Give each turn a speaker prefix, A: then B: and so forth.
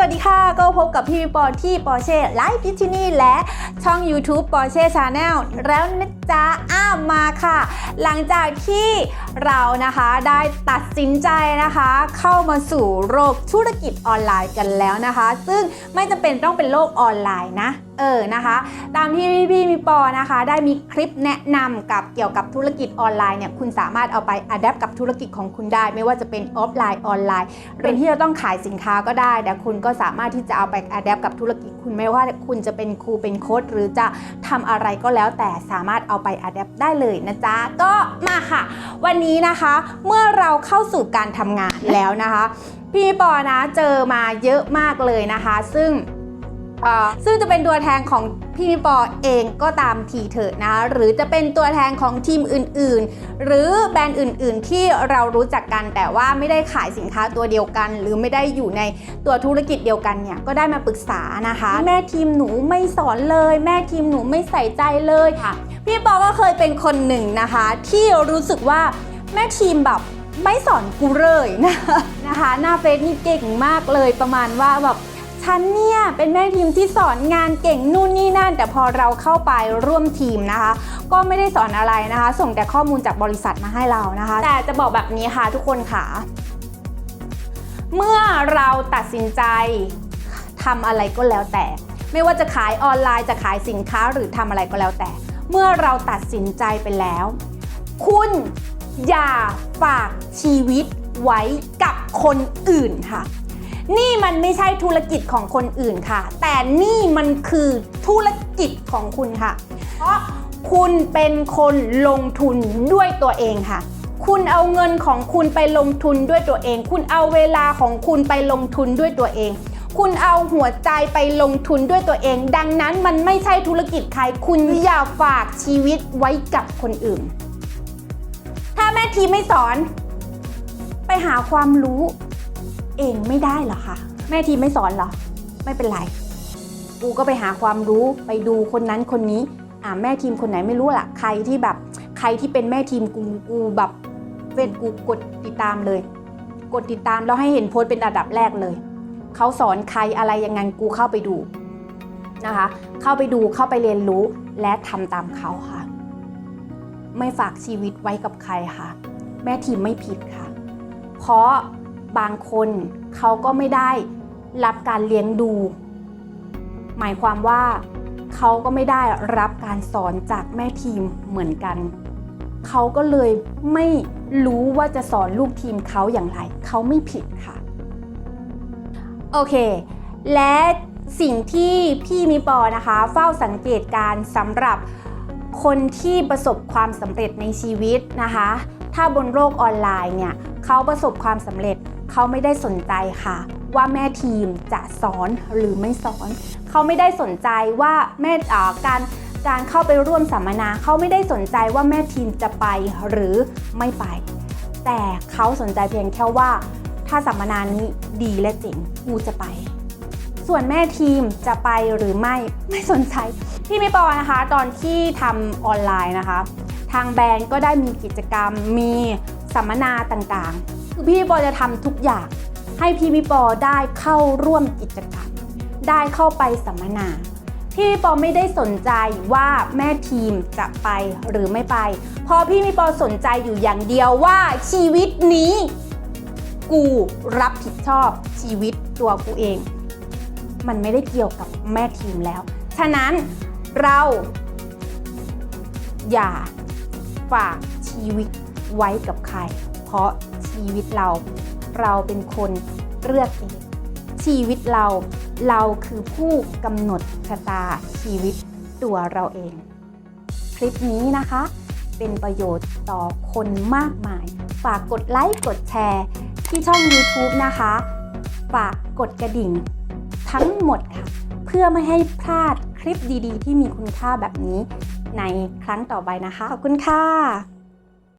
A: สวัสดีค่ะ ก็พบกับพี่ปอที่ปอเช่ไลฟ์ที่นี่และช่อง YouTube ปอเช่ชาแนลแล้วนะจ๊ะอ้ามาค่ะ หลังจากที่เรานะคะได้ตัดสินใจนะคะ เข้ามาสู่โลกธุรกิจออนไลน์กันแล้วนะคะ ซึ่งไม่จำเป็นต้องเป็นโลกออนไลน์นะ เออนะคะ ตามที่พี่พี่มีปอนะคะ ได้มีคลิปแนะนำกับเกี่ยวกับธุรกิจออนไลน์เนี่ยคุณสามารถเอาไปอัดแอปกับธุรกิจของคุณได้ ไม่ว่าจะเป็นออฟไลน์ออนไลน์ เป็นที่จะต้องขายสินค้าก็ได้ แต่คุณก็สามารถที่จะเอาไปอัดแอปกับธุรกิจคุณไม่ว่าคุณจะเป็นครูเป็นโค้ดหรือจะทำอะไรก็แล้ว แต่สามารถเอาไปอัดแอปได้เลยนะจ๊ะก็มาค่ะ วันนี้นะคะเมื่อเราเข้าสู่การทำงานแล้วนะคะ พี่ปอนะเจอมาเยอะมากเลยนะคะ ซึ่ง ซึ่งจะเป็นตัวแทนของพี่มิปอเองก็ตามทีเถอะนะหรือจะเป็นตัวแทนของทีมอื่นๆ หรือแบรนด์อื่น ๆ ที่เรารู้จักกันแต่ว่าไม่ได้ขายสินค้าตัวเดียวกัน หรือไม่ได้อยู่ในตัวธุรกิจเดียวกันเนี่ยก็ได้มาปรึกษานะคะ แม่ทีมหนูไม่สอนเลย แม่ทีมหนูไม่ใส่ใจเลยค่ะ พี่ปอก็เคยเป็นคนหนึ่งนะคะ ที่รู้สึกว่าแม่ทีมแบบไม่สอนกูเลยนะคะนะคะ หน้าเฟซนี่เก่งมากเลยประมาณว่าแบบ ฉันเนี่ยเป็นแม่ทีมที่สอนงานเก่งนู่นนี่นั่น แต่พอเราเข้าไปร่วมทีมนะคะ ก็ไม่ได้สอนอะไรนะคะ ส่งแต่ข้อมูลจากบริษัทมาให้เรานะคะ แต่จะบอกแบบนี้ค่ะทุกคนค่ะ เมื่อเราตัดสินใจทำอะไรก็แล้วแต่ ไม่ว่าจะขายออนไลน์จะขายสินค้าหรือทำอะไรก็แล้วแต่ เมื่อเราตัดสินใจไปแล้ว คุณอย่าฝากชีวิตไว้กับคนอื่นค่ะ นี่มันไม่ใช่ธุรกิจของคนอื่นค่ะ แต่นี่มันคือธุรกิจของคุณค่ะ เพราะคุณเป็นคนลงทุนด้วยตัวเองค่ะ คุณเอาเงินของคุณไปลงทุนด้วยตัวเอง คุณเอาเวลาของคุณไปลงทุนด้วยตัวเอง คุณเอาหัวใจไปลงทุนด้วยตัวเอง ดังนั้นมันไม่ใช่ธุรกิจใคร คุณอย่าฝากชีวิตไว้กับคนอื่น ถ้าแม่ทีไม่สอน ไปหาความรู้ เองไม่ได้เหรอคะ แม่ทีไม่สอนเหรอ ไม่เป็นไร กูก็ไปหาความรู้ไปดูคนนั้นคนนี้ อ่าแม่ทีมคนไหนไม่รู้ล่ะใครที่แบบใครที่เป็นแม่ทีมกูกูแบบเฟซกูกดติดตามเลย กดติดตามแล้วให้เห็นโพสต์เป็นอันดับแรกเลย เขาสอนใครอะไรยังไงกูเข้าไปดูนะคะ เข้าไปดูเข้าไปเรียนรู้และทำตามเขาค่ะ ไม่ฝากชีวิตไว้กับใครค่ะ แม่ทีมไม่ผิดค่ะ เพราะ บางคนเขาก็ไม่ได้รับการเลี้ยงดู หมายความว่าเขาก็ไม่ได้รับการสอนจากแม่ทีมเหมือนกัน เขาก็เลยไม่รู้ว่าจะสอนลูกทีมเขาอย่างไร เขาไม่ผิดค่ะ โอเค และสิ่งที่พี่มิปอนะคะ เฝ้าสังเกตการสำหรับคนที่ประสบความสำเร็จในชีวิตนะคะ ถ้าบนโลกออนไลน์เนี่ย เขาประสบความสำเร็จ เขาไม่ได้สนใจค่ะ ว่าแม่ทีมจะสอนหรือไม่สอน เขาไม่ได้สนใจว่าแม่การการเข้าไปร่วมสัมมนาเขาไม่ได้สนใจว่าแม่ทีมจะไปหรือไม่ไป แต่เขาสนใจเพียงแค่ว่า ถ้าสัมมนานี้ดีและเจ๋งกูจะไป ส่วนแม่ทีมจะไปหรือไม่ไม่สนใจพี่มิปอนะคะ ตอนที่ทำออนไลน์นะคะ ทางแบรนด์ก็ได้มีกิจกรรมมีสัมมนาต่างๆ คือพี่ปอจะทำทุกอย่าง ให้พี่มิปอได้เข้าร่วมกิจกรรม ได้เข้าไปสัมมนา พี่มิปอไม่ได้สนใจว่าแม่ทีมจะไปหรือไม่ไป เพราะพี่มิปอสนใจอยู่อย่างเดียวว่าชีวิตนี้ กูรับผิดชอบชีวิตตัวกูเอง มันไม่ได้เกี่ยวกับแม่ทีมแล้ว ฉะนั้นเราอย่าฝากชีวิตไว้กับใคร เพราะ ชีวิตเรา เราเป็นคนเลือกเอง ชีวิตเรา เราคือผู้กำหนดชะตาชีวิตตัวเราเอง คลิปนี้นะคะ เป็นประโยชน์ต่อคนมากมาย ฝากกดไลค์กดแชร์ ที่ช่อง YouTube นะคะ ฝากกดกระดิ่ง ทั้งหมดค่ะ เพื่อไม่ให้พลาดคลิปดีๆ ที่มีคุณค่าแบบนี้ในครั้งต่อไปนะคะ ขอบคุณค่ะ